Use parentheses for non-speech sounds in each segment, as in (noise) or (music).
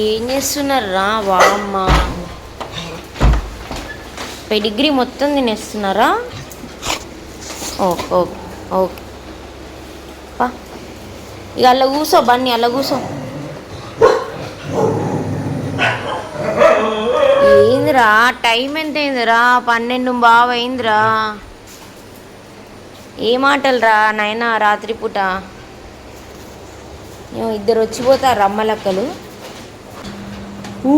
ఏం చేస్తున్నారా? వామ్మ. పెడిగ్రీ మొత్తం తినేస్తున్నారా? ఓకే ఓకే పా. ఇక అలా కూసో బన్నీ అలా కూసో. ఏందిరా? టైం ఎంత అయిందిరా పన్నెండు బాగా అయిందిరా ఏ మాటలురా నైనా రాత్రిపూట? ఇద్దరు వచ్చిపోతారు అమ్మలక్కలు ఊ,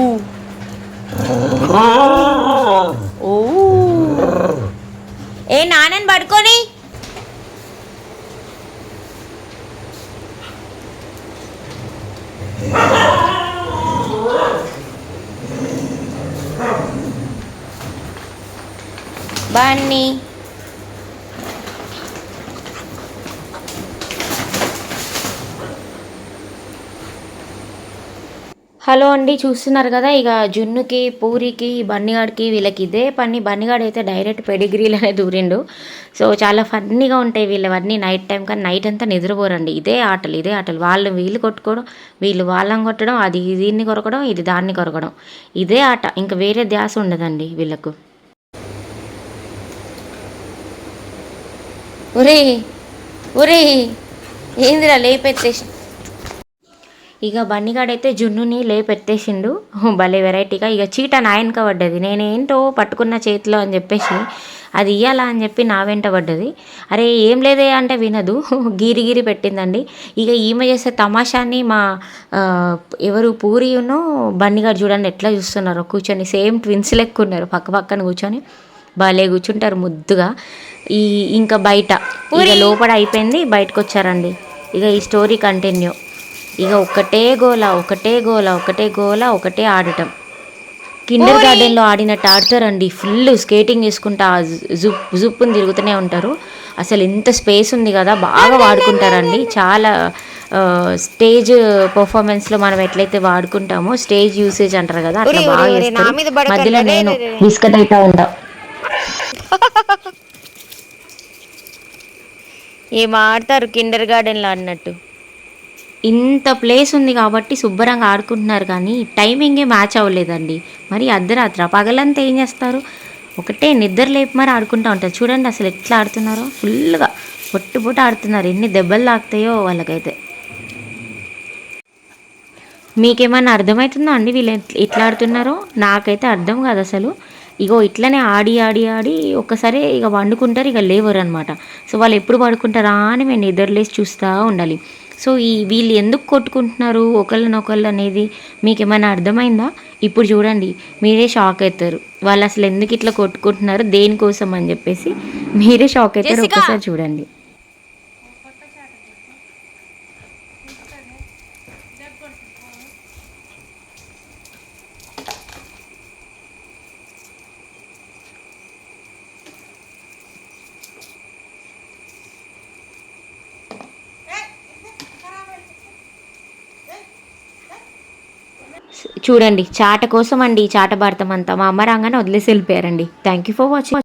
ఊ, ఓ ఏ నాన్నని పడుకొని. బాన్ని. హలో అండి చూస్తున్నారు కదా ఇక జున్నుకి పూరికి బన్నిగాడికి వీళ్ళకి ఇదే పని. బన్నిగాడు అయితే డైరెక్ట్ పెడిగ్రీలనే (laughs) దూరిండు. సో చాలా ఫన్నీగా ఉంటాయి వీళ్ళవన్నీ. నైట్ టైం కానీ నైట్ అంతా నిద్రపోరండి. ఇదే ఆటలు ఇదే ఆటలు. వాళ్ళు వీళ్ళు కొట్టుకోవడం వీళ్ళు వాళ్ళని కొట్టడం అది దీన్ని కొరకడం ఇది దాన్ని కొరకడం. ఇదే ఆట. ఇంకా వేరే ధ్యాస ఉండదండి వీళ్ళకు. ఒరే ఒరే ఏందిరా లేపెత్తేసి? ఇక బన్నిగాడైతే జున్నుని లేపెత్తేసిండు భలే వెరైటీగా ఇక చీట నా వెనక పడ్డది. నేనేంటో పట్టుకున్న చేతిలో అని చెప్పేసి అది ఇయ్యాలా అని చెప్పి నా వెంట పడ్డది. అరే ఏం లేదే అంటే వినదు. గీరి గీరి పెట్టిందండి. ఇక ఈమె చేసే తమాషాని మా ఎవరు పూరియును బన్నిగాడు చూడండి ఎట్లా చూస్తున్నారు. కూర్చొని సేమ్ ట్విన్స్ లెక్క ఉన్నారు. పక్క పక్కన కూర్చొని భలే కూర్చుంటారు ముద్దుగా. ఈ ఇంకా బయట. ఇక లోపల అయిపోయింది. బయటకు వచ్చారండి ఇక ఈ స్టోరీ కంటిన్యూ ఇక ఒకటే గోల ఒకటే గోల ఒకటే గోల ఒకటే ఆడటం. కిండర్ గార్డెన్లో ఆడినట్టు ఆడతారండి. ఫుల్ స్కేటింగ్ చేసుకుంటా జుప్ జుప్పుని తిరుగుతూనే ఉంటారు. అసలు ఎంత స్పేస్ ఉంది కదా బాగా వాడుకుంటారండి. చాలా స్టేజ్ పర్ఫార్మెన్స్లో మనం ఎట్లయితే వాడుకుంటామో స్టేజ్ యూసేజ్ అంటారు కదా అట్లా బాగా. మధ్యలో నేను. బిస్కెట్ అయితే ఉంటా. (laughs) ఏం ఆడతారు కిండర్ గార్డెన్లో ఆడినట్టు? ఇంత ప్లేస్ ఉంది కాబట్టి శుభ్రంగా ఆడుకుంటున్నారు కానీ టైమింగే మ్యాచ్ అవ్వలేదండి. మరి అర్ధరాత్ర పగలంతా ఏం చేస్తారు? ఒకటే నిద్ర లేపి మరి ఆడుకుంటూ ఉంటారు. చూడండి అసలు ఎట్లా ఆడుతున్నారో. ఫుల్గా పొట్టు ఆడుతున్నారు. ఎన్ని దెబ్బలు తాకుతాయో వాళ్ళకైతే. మీకేమన్నా అర్థమవుతుందా అండి వీళ్ళు ఎట్- ఎట్లా ఆడుతున్నారో? నాకైతే అర్థం కాదు అసలు. ఇగో ఇట్లనే ఆడి ఆడి ఆడి ఒక్కసారి ఇక వండుకుంటారు ఇక లేవరు అనమాట సో వాళ్ళు ఎప్పుడు పడుకుంటారా అని మేము నిద్రలేసి చూస్తూ ఉండాలి. సో ఈ వీళ్ళు ఎందుకు కొట్టుకుంటున్నారు ఒకళ్ళనొకళ్ళు అనేది మీకు ఏమైనా అర్థమైందా? ఇప్పుడు చూడండి మీరే షాక్ అవుతారు. వాళ్ళు అసలు ఎందుకు ఇట్లా కొట్టుకుంటున్నారు? దేనికోసం అని చెప్పేసి మీరే షాక్ అవుతారు జెసికా! ఒక్కసారి చూడండి. చూడండి చాట కోసం అండి చాట భారతం అంతా. మా అమ్మ రాగానే వదిలేసి వెళ్ళిపోయారండి. Thank you for watching